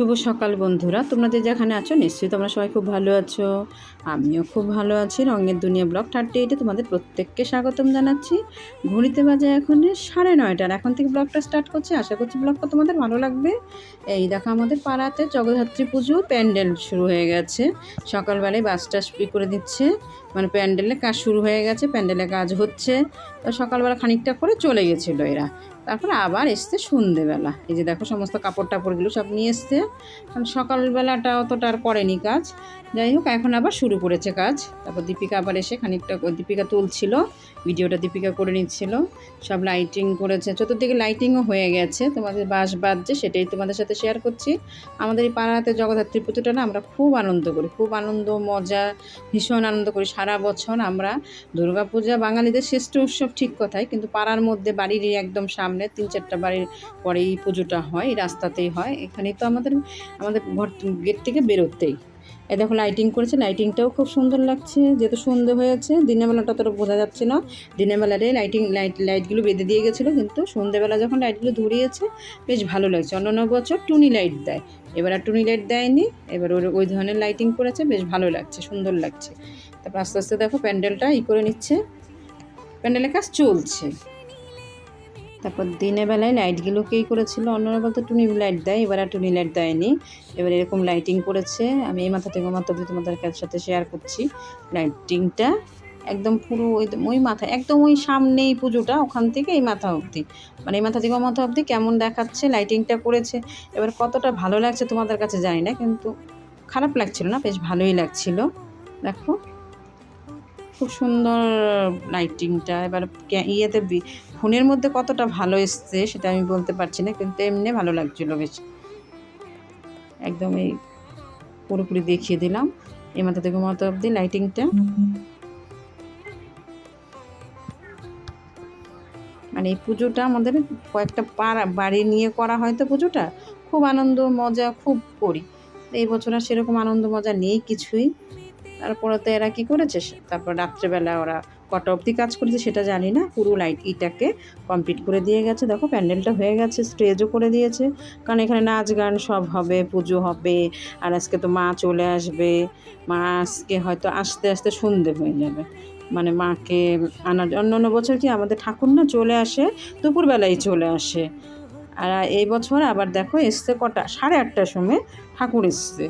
শুভ সকাল বন্ধুরা। তোমাদের যেখানে আছো, নিশ্চয়ই তোমরা সবাই খুব ভালো আছো। আমিও খুব ভালো আছি। রঙের দুনিয়া ব্লগ থার্টি এইটে তোমাদের প্রত্যেককে স্বাগতম জানাচ্ছি। ঘড়িতে বাজে এখন সাড়ে নয়টার এখন থেকে ব্লগটা স্টার্ট করছি। আশা করছি ব্লগটা তোমাদের ভালো লাগবে। এই দেখো আমাদের পাড়াতে জগদ্ধাত্রী পুজো প্যান্ডেল শুরু হয়ে গেছে। সকালবেলায় বাস টাস করে দিচ্ছে। মানে প্যান্ডেলে কাজ শুরু হয়ে গেছে, প্যান্ডেলে কাজ হচ্ছে। তো সকালবেলা খানিকটা করে চলে গেছিল এরা। তারপর আবার এসছে সন্ধেবেলা। এই যে দেখো সমস্ত কাপড় টাপড়গুলো সব নিয়ে এসছে। কারণ সকালবেলাটা অতটা আর করেনি কাজ। যাই হোক, এখন আবার শুরু করেছে কাজ। তারপর দীপিকা আবার এসে খানিকটা দীপিকা তুলছিল, ভিডিওটা দীপিকা করে নিচ্ছিল। সব লাইটিং করেছে। চতুর্দিকে লাইটিংও হয়ে গেছে। তোমাদের বাস বাজছে, সেটাই তোমাদের সাথে শেয়ার করছি। আমাদের এই পাড়াতে জগদ্ধাত্রী পুজোটা না আমরা খুব আনন্দ করি। খুব আনন্দ, মজা, ভীষণ আনন্দ করি। সারা বছর আমরা দুর্গাপূজা, বাঙালিদের শ্রেষ্ঠ উৎসব ঠিক কথাই, কিন্তু পাড়ার মধ্যে বাড়ির একদম সামনে তিন চারটা বাড়ির পরে এই পুজোটা হয়, এই রাস্তাতেই হয়। এখানেই তো আমাদের আমাদের ঘর গেট থেকে বেরোতেই। এ দেখো লাইটিং করেছে লাইটিংটাও খুব সুন্দর লাগছে, যেহেতু সন্ধে হয়েছে, দিনের বেলাটা অতটা বোঝা যাচ্ছে না। দিনের বেলাতে লাইটিং লাইট লাইটগুলো বেঁধে দিয়ে গেছিল, কিন্তু সন্ধেবেলা যখন লাইটগুলো ধরিয়েছে, বেশ ভালো লাগছে। অন্যান্য বছর টুনি লাইট দেয়। এবার আর টুনি লাইট দেয়নি, এবার ওই ধরনের লাইটিং করেছে, বেশ ভালো লাগছে, সুন্দর লাগছে। তারপর আস্তে আস্তে দেখো প্যান্ডেলটা ই করে নিচ্ছে। প্যান্ডেলের কাজ চলছে। তারপর দিনের বেলায় লাইটগুলোকেই করেছিল। অন্যরা বলতে, টুনি লাইট দেয়। এবার আর টুনি লাইট দেয়নি। এবার এরকম লাইটিং করেছে। আমি এই মাথা থেকে মাথা তোমাদের কাছে সাথে শেয়ার করছি। লাইটিংটা একদম পুরো ওই মাথা, একদম ওই সামনেই পুজোটা, ওখান থেকে এই মাথা অবধি। মানে এই মাথা থেকে মাথা অবধি কেমন দেখাচ্ছে লাইটিংটা করেছে। এবার কতটা ভালো লাগছে তোমাদের কাছে জানি না, কিন্তু খারাপ লাগছিল না, বেশ ভালোই লাগছিল। দেখো। খুব সুন্দর লাইটিংটা এবার ইয়েতে ফোনের মধ্যে কতটা ভালো এসছে সেটা আমি বলতে পারছি না, কিন্তু এমনি ভালো লাগছিল বেশ। একদম এই পুরোপুরি দেখিয়ে দিলাম। এই মাথা থেকে মাথা অব্দি লাইটিংটা মানে এই পুজোটা আমাদের কয়েকটা পাড়া বাড়ি নিয়ে করা হয় তো পুজোটা। খুব আনন্দ, মজা, খুব করি। এই বছর আর সেরকম আনন্দ, মজা নেই কিছুই। তারপরে তো এরা কী করেছে? তারপর রাত্রেবেলা ওরা কটা অবধি কাজ করেছে সেটা জানি না। পুরো লাইট ইটাকে কমপ্লিট করে দিয়ে গেছে। দেখো প্যান্ডেলটা হয়ে গেছে স্টেজও করে দিয়েছে। কারণ এখানে নাচ গান সব হবে, পুজো হবে, আর আজকে তো মা চলে আসবে। মা আজকে হয়তো আস্তে আস্তে সন্ধে হয়ে যাবে। মানে মাকে আনার অন্য অন্য বছর কি আমাদের ঠাকুর না চলে আসে? দুপুরবেলায় চলে আসে। আর এই বছর আবার দেখো এসছে কটা? সাড়ে আটটার সময় ঠাকুর এসছে।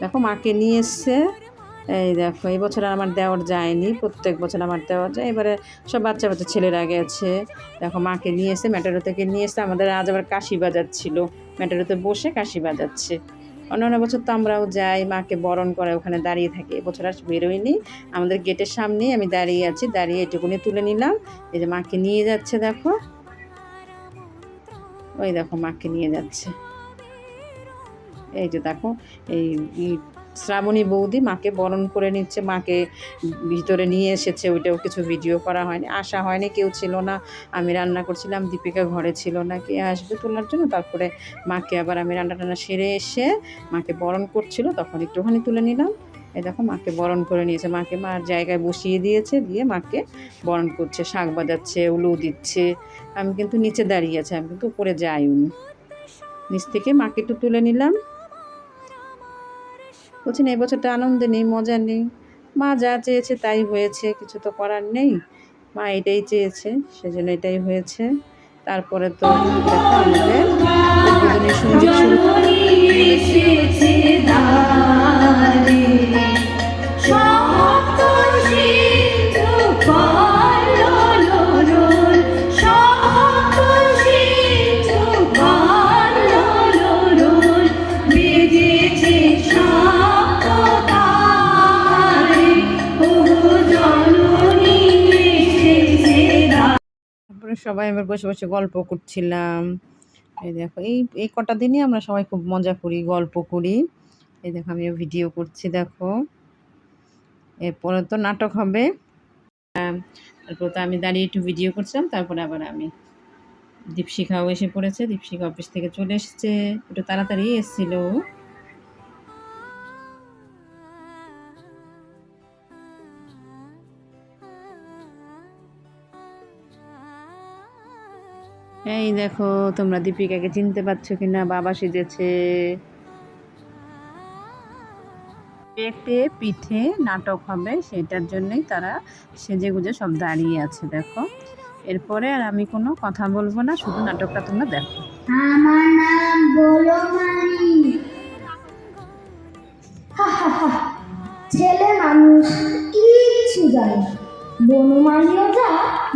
দেখো মাকে নিয়ে এসছে। এই দেখো, এই বছর আমার দেওয়ার যায়নি, প্রত্যেক বছর আমার দেওয়ার যায়। এবারে সব বাচ্চা বাচ্চা ছেলেরা গেছে। দেখো, মাকে নিয়ে এসে ম্যাটারো থেকে নিয়ে এসে আমাদের আজ আবার কাশি বাজাচ্ছিল। ম্যাটারোতে বসে কাশি বাজাচ্ছে। অন্য অন্যান্য বছর তো আমরাও যাই, মাকে বরণ করে ওখানে দাঁড়িয়ে থাকি। এবছর আর বেরোয়নি। আমাদের গেটের সামনেই আমি দাঁড়িয়ে আছি, দাঁড়িয়ে এটুকুনি তুলে নিলাম। এই যে মাকে নিয়ে যাচ্ছে, দেখো। ওই দেখো, মাকে নিয়ে যাচ্ছে। এই যে দেখো, এই শ্রাবণী বৌদি মাকে বরণ করে নিচ্ছে, মাকে ভিতরে নিয়ে এসেছে, ওইটাও কিছু ভিডিও করা হয়নি। আসা হয়নি, কেউ ছিল না। আমি রান্না করছিলাম, দীপিকা ঘরে ছিল না, কে আসবে তোলার জন্য? তারপরে মাকে আবার আমি রান্না টান্না সেরে এসে মাকে বরণ করছিল, তখন একটুখানি তুলে নিলাম। এই দেখো, মাকে বরণ করে নিয়েছে। মাকে মার জায়গায় বসিয়ে দিয়েছে, দিয়ে মাকে বরণ করছে, শাক বাজাচ্ছে, উলু দিচ্ছে। আমি কিন্তু নিচে দাঁড়িয়ে আছি, আমি কিন্তু উপরে যাইনি। নিচ থেকে মাকে একটু তুলে নিলাম। বলছি, না, এই বছরটা আনন্দ নেই, মজা নেই। মা যা চেয়েছে তাই হয়েছে, কিছু তো করার নেই। মা এটাই চেয়েছে, সেজন্য এটাই হয়েছে। তারপরে তো দেখো আমাদের সংগীত শুরু। সবাই আমরা বসে বসে গল্প করছিলাম। এই দেখো, এই এই কটা দিনই আমরা সবাই খুব মজা করি, গল্প করি। এই দেখো, আমিও ভিডিও করছি, দেখো। এরপরে তো নাটক হবে। তারপর তো আমি দাঁড়িয়ে একটু ভিডিও করছিলাম, তারপরে আবার আমি দীপশিখাও এসে পড়েছে, দীপশিখা অফিস থেকে চলে এসেছে। একটু তাড়াতাড়ি এসেছিল এই দেখো, তোমরা দীপিকাকে চিনতে পারছ কিনা? বাবা সেজেছে। একটি পিঠে নাটক হবে, সেটার জন্যই তারা সেজে গুজে সব দাঁড়িয়ে আছে, দেখো। এরপরে আর আমি কোনো কথা বলব না, শুধু নাটকটা তোমরা দেখো। আমার নাম গোলমারি ছেলে মানুষ জানে না। বনমালীও যা,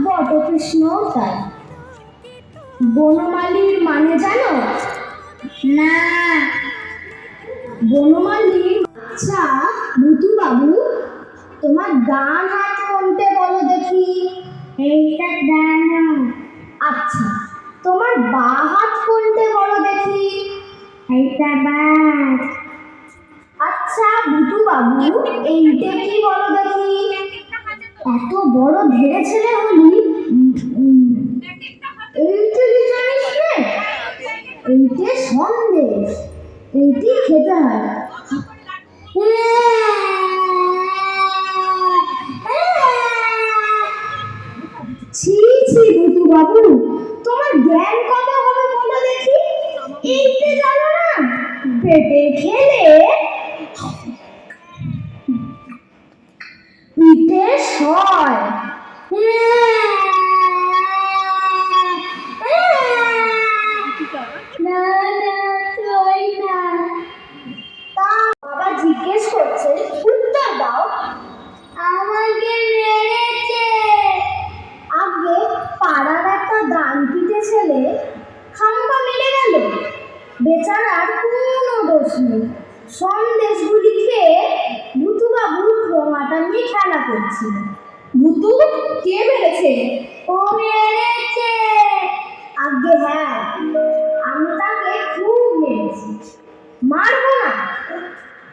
বটকৃষ্ণও তাই। বনমালীর মানে জানো? না। বনমালীর আচ্ছা ভুতু বাবু তোমার ডান হাত কোনটে বলো দেখি? এইটা ডান আচ্ছা তোমার বা হাত কোনটে বলো দেখি? এইটা বাস আচ্ছা ভুতু বাবু এইটা কি বলো দেখি? এত বড় ধেড়ে ছেলে হলি এইটা কি জানিস রে এইটা সন্দেশ এইটি খেতে। হয় ছি ছি বুতু বাবু, তোমার জ্ঞান কত হবে বলো দেখি? এইটা জানো না? পেটে খেলে পিঠে সয় না না সই না তা বাবা জিজ্ঞেস করছে উত্তর দাও আমাকে মেরেছে আগে পাড়ার একটা দান পিটে ছেলে খামকা মেরে গেল বেচারার কোনো দোষ নেই সন্দেশগুলি খেয়ে ভুতুবাবু ঠোঙাটা নিয়ে খেলা করছিল ভুতু কে মেরেছে? ও মেরেছে। আগে হ্যাঁ আমি তাকে খুব মেরেছি। মারবো না।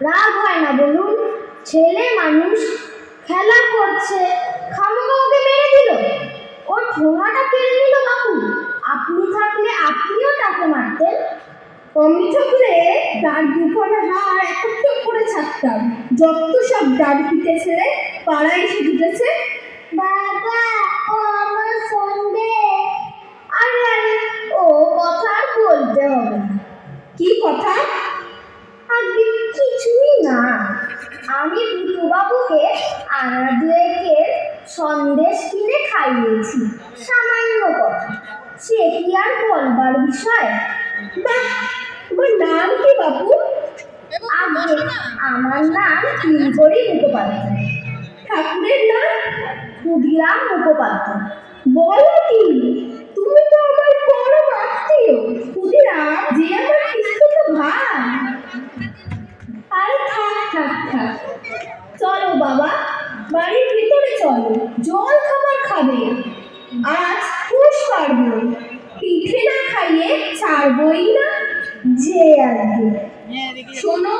রাগ হয় না বলুন। ছেলে মানুষ খেলা করছে। খামোগা ওকে মেরে দিল। ওর ঠোঙাটা কেড়ে নিল বাবু। আপনি থাকলে আপনিও তাকে মারতেন। আমি থাকলে তার দুখানা হাড় একত্র করে ছাড়তাম। যত সব দাঁড় পিটে ছেড়ে পাড়ায় এসে জুটেছে বাবা ও আমার সন্দেহ আরে আরে ও কথা আর বলতে হবে কি কথা? আগে কিছুই না। আমি ভুতু বাবুকে আনা দুয়েকের সন্দেশ কিনে খাইয়েছি। সামান্য কথা। সে কি আর বলবার বিষয়? বাহ তোমার নাম কি বাবু? আগে আমার নাম নীলকরি মুখোপাধ্যায়। ঠাকুরের নাম? ক্ষুদিরাম মুখোপাধ্যায় বলো কি? তুমি তো আমার বড় আত্মীয়। ক্ষুদিরাম যে আমার পিস্তুত ভাই আরে থাক থাক থাক চলো বাবা বাড়ির ভিতরে চলো জল খাবার খাবে আজ পুষ পারব পিঠে না খাইয়ে ছাড়বই না যে আজকে শোনো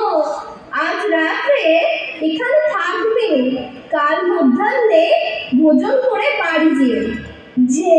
আজ রাত্রে এখানে থাকবে কাল মধ্যাহ্নে ভোজন করে বাড়ি যেও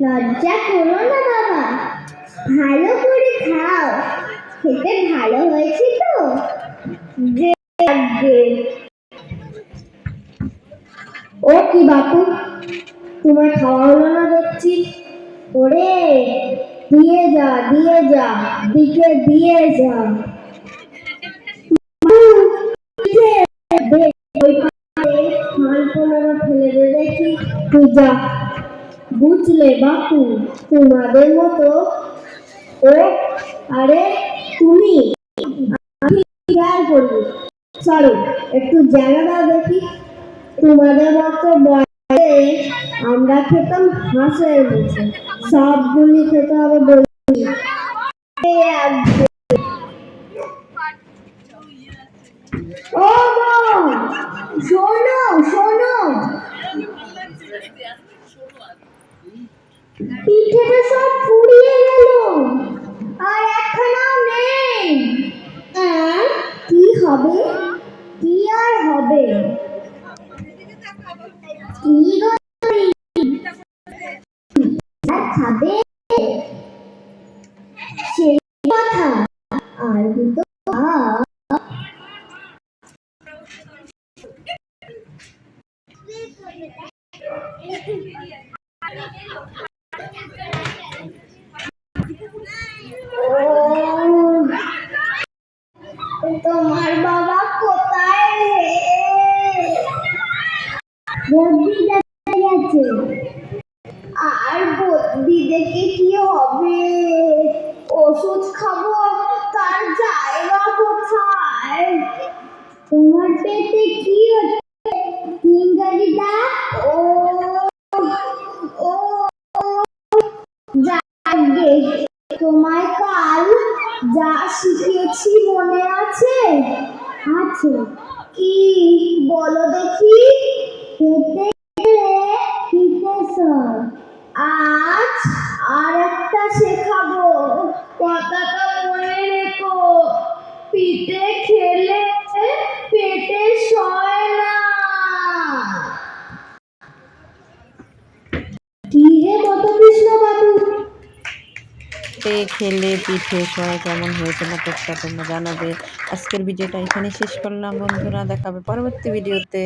লজ্জা করো না, বাবা। ভালো করে খাও। খেতে ভালো হয়েছে তো? ও কি বাপু, তোমার খাওয়া হলো না দেখছি? ওরে, দিয়ে যা দিয়ে যা, দিকে দিয়ে যা। ফেলে দে দেখি। তুই যা। বুঝলে বাপু, তোমাদের মতো ও, আরে তুমি চলো, একটু জায়গা দেখি। তোমাদের মতো বয়সে আমরা খেতাম হাঁসের মতো সবগুলি খেতে হবে বলি। ও শোনো শোনো। পিঠেটা সব ফুরিয়ে গেল। আর একখানাও নেই। আহ, হবে? কি আর হবে? কি খাবে সেই কথা। আর দুটো ভাত ও, তোমার বাবা কোথায় রে বদ্যি দেখা গেছে আর বদ্যি দেখে কি হবে? ওষুধ খাব, তার জায়গা কোথায়? তোমার পেটে কি হচ্ছে? সিঙ্গারিটা? ও ও যাগে তোমায় কাল যা শিখিয়েছি মনে আছে? আছে। কি বলো দেখি? হেঁটে গেলে সর আজ আর একটা শেখাবো। কথাটা মনে রেখো। পিঠে খেলে পেটে সয় না কি হে কৃষ্ণ বাবু তে খেলে, পিঠে, সবাই কেমন হয়েছে না টুকটা তোমরা জানাবে। আজকের ভিডিওটা এখানে শেষ করলাম বন্ধুরা, দেখাবে পরবর্তী ভিডিওতে।